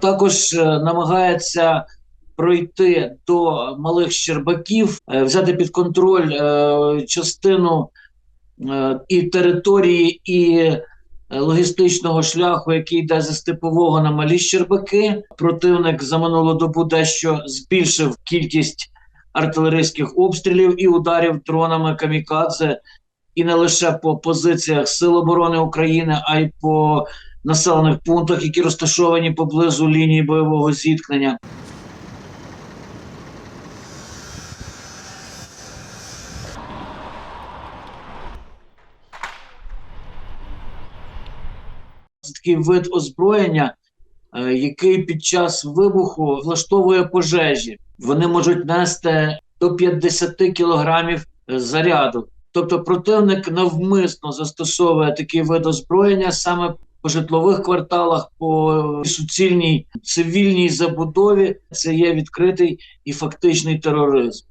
Також е, намагається пройти до малих Щербаків, е, взяти під контроль е, частину і території, і логістичного шляху, який йде зі степового на малі Щербаки. Противник за минулу добу дещо збільшив кількість артилерійських обстрілів і ударів дронами камікадзе, і не лише по позиціях Сил оборони України, а й по населених пунктах, які розташовані поблизу лінії бойового зіткнення. Такий вид озброєння, е, який під час вибуху влаштовує пожежі. Вони можуть нести до 50 кілограмів е, заряду. Тобто противник навмисно застосовує такі вид озброєння саме по житлових кварталах, по суцільній цивільній забудові. Це є відкритий і фактичний тероризм.